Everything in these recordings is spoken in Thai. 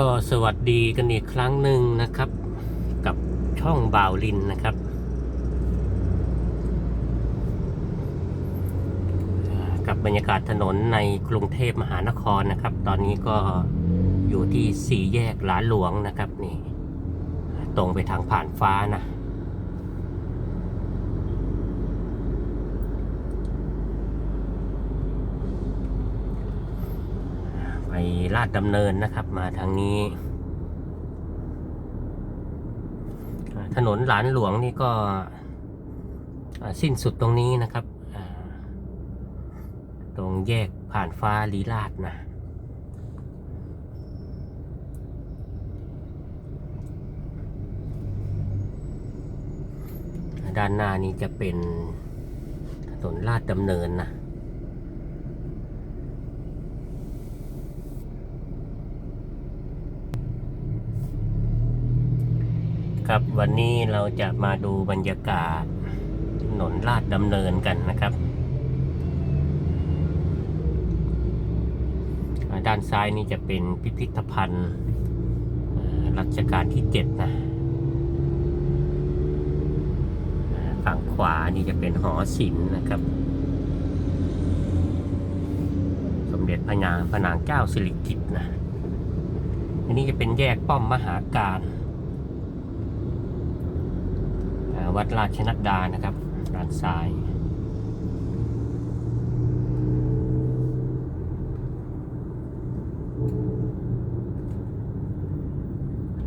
ก็สวัสดีกันอีกครั้งหนึ่งนะครับ กับช่องบ่าวลินนะครับ กับบรรยากาศถนนในกรุงเทพมหานครนะครับ ตอนนี้ก็อยู่ที่สี่แยกหลานหลวงนะครับนี่ ตรงไปทางผ่านฟ้านะ ไป ลาดดำเนินนะครับ มาทางนี้ ถนนหลานหลวงนี่ก็สิ้นสุดตรงนี้นะครับ ตรงแยกผ่านฟ้าลีลาดนะด้านหน้านี้จะเป็นถนนลาดดำเนินนะ ครับ วันนี้เราจะมาดูบรรยากาศถนนลาดดำเนินกันนะครับ ด้านซ้ายนี่จะเป็นพิพิธภัณฑ์รัชกาลที่เจ็ดนะฝั่งขวานี่จะเป็นหอศิลป์นะครับ สมเด็จพระนางพระนางเจ้าสิริกิติ์นะอันนี้จะเป็นแยกป้อมมหาการ อ่า วัดราชนัดดานะครับด้านซ้าย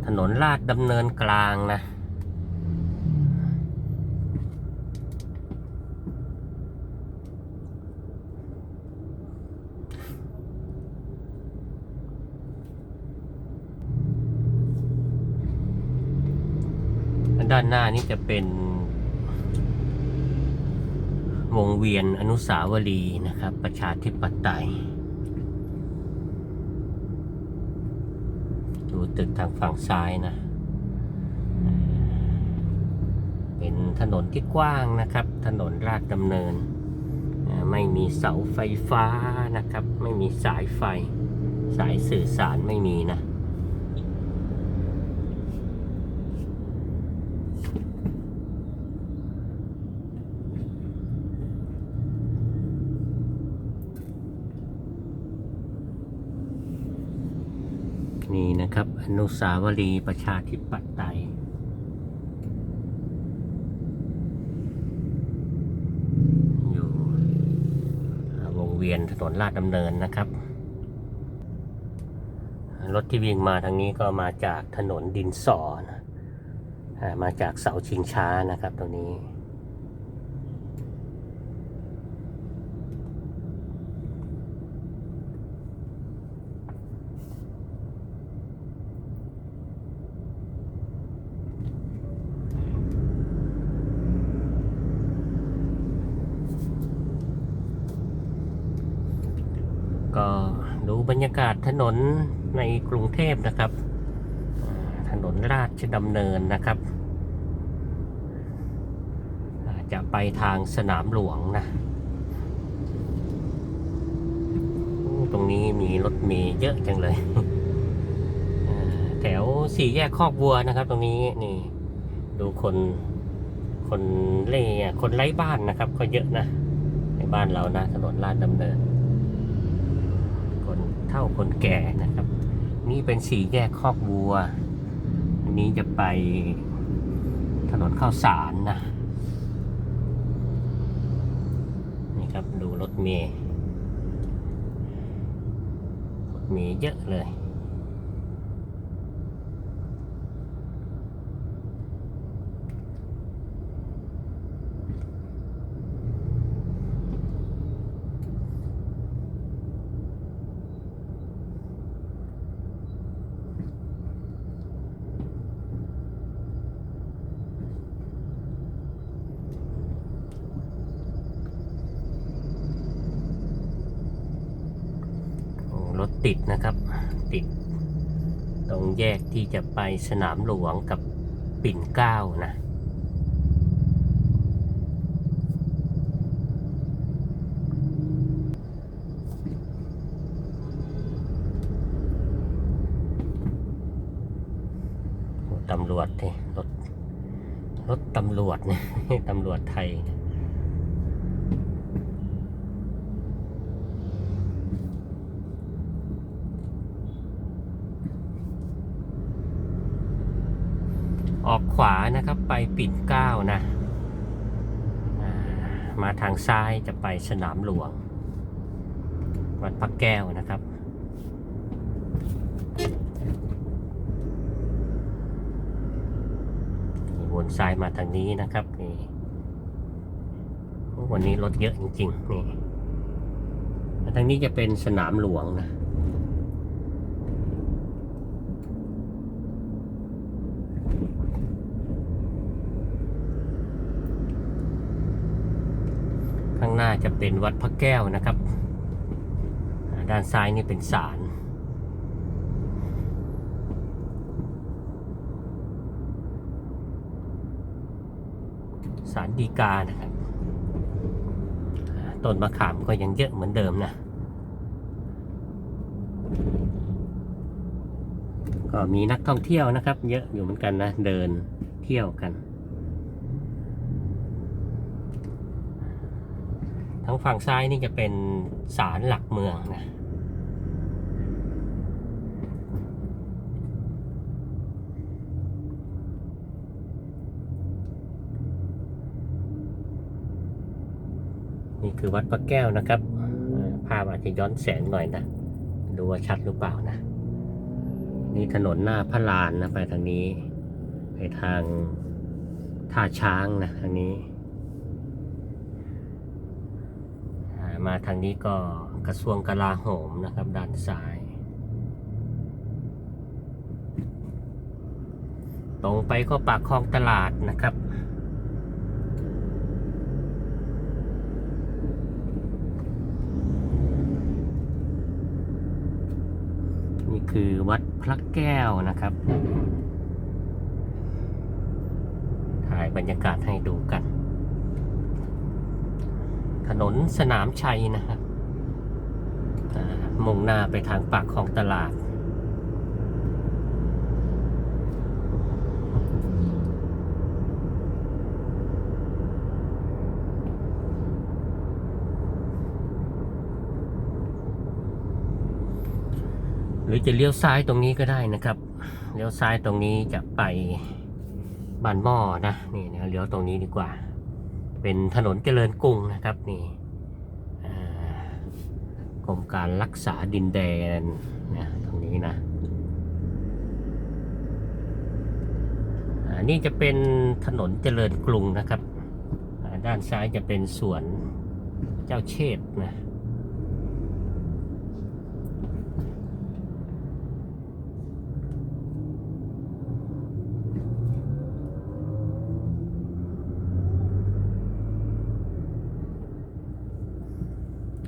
ถนนลาดดำเนินกลางนะ ด้านหน้านี่จะเป็นวงเวียนอนุสาวรีย์นะครับ ประชาธิปไตย ดูตึกทางฝั่งซ้ายนะ เป็นถนนที่กว้างนะครับ ถนนลาดดำเนิน ไม่มีเสาไฟฟ้านะครับ ไม่มีสายไฟ สายสื่อสารไม่มีนะ นี่นะครับ อนุสาวรีย์ประชาธิปไตยอยู่วงเวียนถนนลาดดำเนินนะครับ รถที่วิ่งมาทางนี้ก็มาจากถนนดินสอนะมาจากเสาชิงช้านะครับตรงนี้ ก็ดูบ รรยากาศถนนในกรุงเทพนะครับ ถนนราชดำเนินนะครับ จะไปทางสนามหลวงนะ ตรงนี้มีรถเมล์เยอะจังเลย แถวสี่แยกคอกวัวนะครับ ตรงนี้นี่ดูคนคนเล่คนไร้บ้านนะครับ ก็เยอะนะ ในบ้านเรานะ ถนนลาดดำเนิน เท่าคนแก่นะครับ นี่เป็นสี่แยกคอกวัว อันนี้จะไปถนนข้าวสารนะ นี่ครับดูรถเมย์รถเมย์เยอะเลย โอ้รถ ติดนะครับ ติด ตรงแยกที่จะไปสนามหลวงกับปิ่นเกล้านะตำรวจนี่รถรถตำรวจเนี่ยตำรวจไทย ออกขวานะครับไปปิ่นเกล้านะมาทางซ้ายจะไปสนามหลวง วัดพระแก้วนะครับ วนซ้ายมาทางนี้นะครับนี่วันนี้รถเยอะจริงๆนี่ทางนี้จะเป็นสนามหลวงนะข้างหน้า จะเป็นวัดพระแก้วนะครับ ด้านซ้ายนี่เป็นศาลสารดีกานะครับอ่าต้นมะขามก็ยังเยอะเหมือนเดิมนะ ก็มีนักท่องเที่ยวนะครับ เยอะอยู่เหมือนกันนะ เดินเที่ยวกัน ทั้งฝั่งซ้ายนี่จะเป็นศาลหลักเมืองนะนี่คือวัดพระแก้วนะครับ ภาพอาจจะย้อนแสงหน่อยนะ ดูว่าชัดหรือเปล่านะ นี่ถนนหน้าพระลานนะ ไปทางนี้ ไปทางท่าช้างนะทางนี้อ่า มาทางนี้ก็กระทรวงกลาโหมนะครับ ด้านซ้าย ตรงไปก็ปากคลองตลาดนะครับ นี่คือวัดพระแก้วนะครับ ถ่ายบรรยากาศให้ดูกัน ถนนสนามชัยนะครับมุ่งหน้าไปทางปากคลองตลาด หรือจะเลี้ยวซ้ายตรงนี้ก็ได้นะครับ เลี้ยวซ้ายตรงนี้จะไปบ้านหม้อนะ นี่นะเลี้ยวตรงนี้ดีกว่า เป็นถนนเจริญกรุงนะครับนี่กรมการรักษาดินแดนนะตรงนี้นะอ่านี่จะเป็นถนนเจริญกรุงนะครับ ด้านซ้ายจะเป็นสวนเจ้าเชษนะ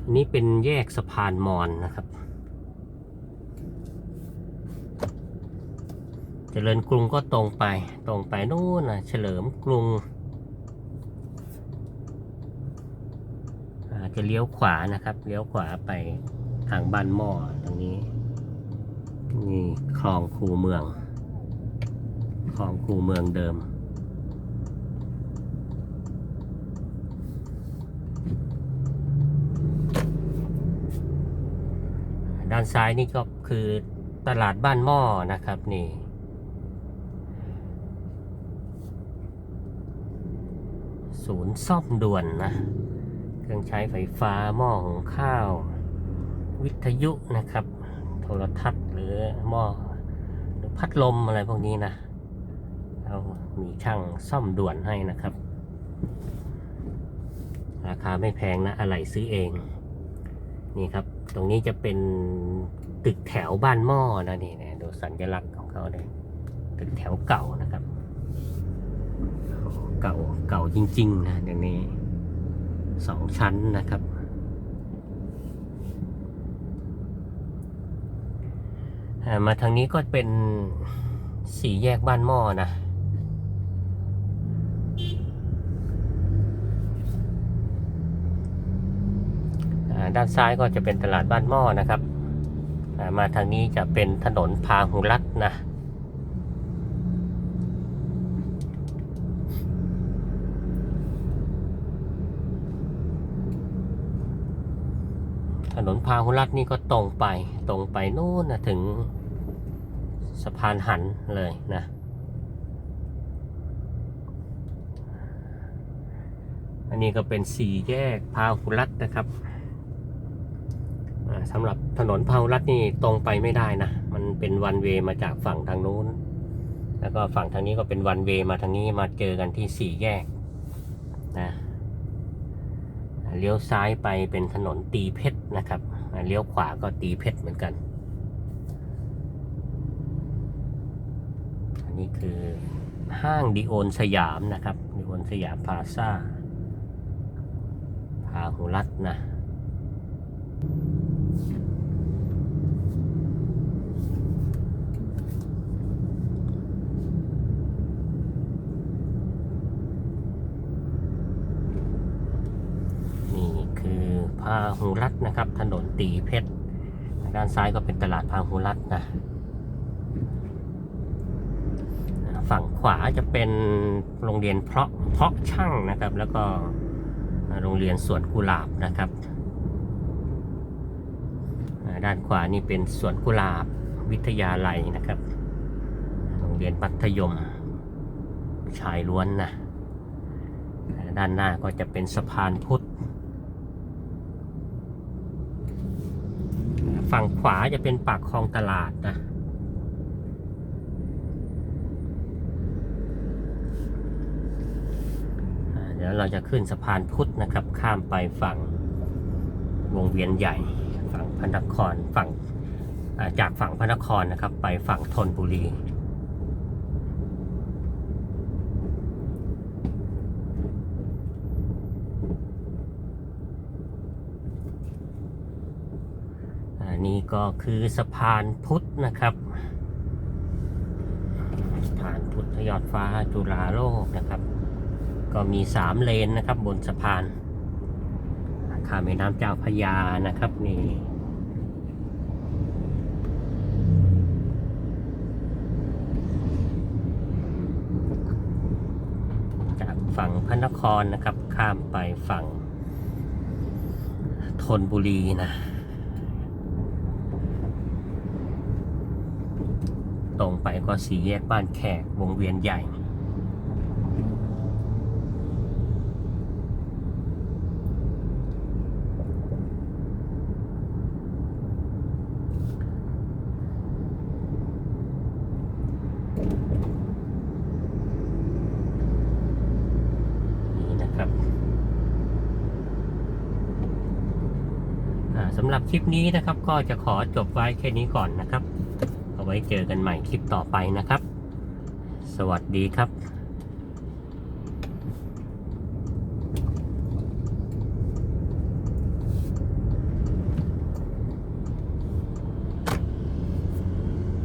อันนี้เป็นแยกสะพานมอนนะครับ เจริญกรุงก็ตรงไป ตรงไปนู่นนะเฉลิมกรุงจะเลี้ยวขวานะครับ เลี้ยวขวาไปทางบ้านหม้อตรงนี้ นี่คลองคูเมือง คลองคูเมืองเดิม ด้านซ้ายนี่ก็คือตลาดบ้านหม้อนะครับนี่ ศูนย์ซ่อมด่วนนะ เครื่องใช้ไฟฟ้าหม้อหุงข้าว วิทยุนะครับ โทรทัศน์หรือหม้อหรือพัดลมอะไรพวกนี้นะเรามีช่างซ่อมด่วนให้นะครับ ราคาไม่แพงนะอะไรซื้อเอง นี่ครับ ตรงนี้จะเป็นตึกแถวบ้านหม้อนะนี่นะดูสัญลักษณ์ของเขาเลยตึกแถวเก่านะครับ เก่าเก่าจริง ๆ นะเดี๋ยวนี้สองชั้นนะครับ มาทางนี้ก็เป็นสี่แยกบ้านหม้อนะ ด้านซ้ายก็จะเป็นตลาดบ้านหม้อนะครับ มาทางนี้จะเป็นถนนพาหุรัตนะถนนพาหุรัตนี่ก็ตรงไปตรงไปโนู่นนะถึงสะพานหันเลยนะอันนี้ก็เป็นสี่แยกพาหุรัตนะครับ สำหรับถนนพาหุรัตนี่ตรงไปไม่ได้นะ มันเป็นวันเวมาจากฝั่งทางนู้น แล้วก็ฝั่งทางนี้ก็เป็นวันเวมาทางนี้มาเจอกันที่สี่แยกนะเลี้ยวซ้ายไปเป็นถนนตีเพชรนะครับเลี้ยวขวาก็ตีเพชรเหมือนกัน อันนี้คือห้างดิโอนสยามนะครับดิโอนสยามพาซ่าพาหุรัตน์นะ นี่คือพาหุรัตนะครับ ถนนตีเพชร ด้านซ้ายก็เป็นตลาดพาหุรัตนะฝั่งขวาจะเป็นโรงเรียนเพาะเพาะช่างนะครับ แล้วก็โรงเรียนสวนกุหลาบนะครับ ด้านขวานี่เป็นสวนกุหลาบวิทยาลัยนะครับ โรงเรียนมัธยม ชายล้วนนะด้านหน้าก็จะเป็นสะพานพุทธ ฝั่งขวาจะเป็นปากคลองตลาดนะ เดี๋ยวเราจะขึ้นสะพานพุทธนะครับ ข้ามไปฝั่งวงเวียนใหญ่ ฝั่งพระนครฝั่งจากฝั่งพระนครนะครับ ไปฝั่งธนบุรี อั นี้ก็คือสะพานพุทธนะครับสะพานพุทธยอดฟ้าจุฬาโลกนะครับ ก็มีสามเลนนะครับ บนสะพานข้ามแม่น้ำเจ้าพยานะครับนี่จากฝั่งพระนครนะครับ ข้ามไปฝั่งธนบุรีนะ ตรงไปก็สี่แยกบ้านแขกวงเวียนใหญ่ นี่นะครับสำหรับคลิปนี้นะครับก็จะขอจบไว้แค่นี้ก่อนนะครับ ไว้เจอกันใหม่คลิปต่อไปนะครับ สวัสดีครับ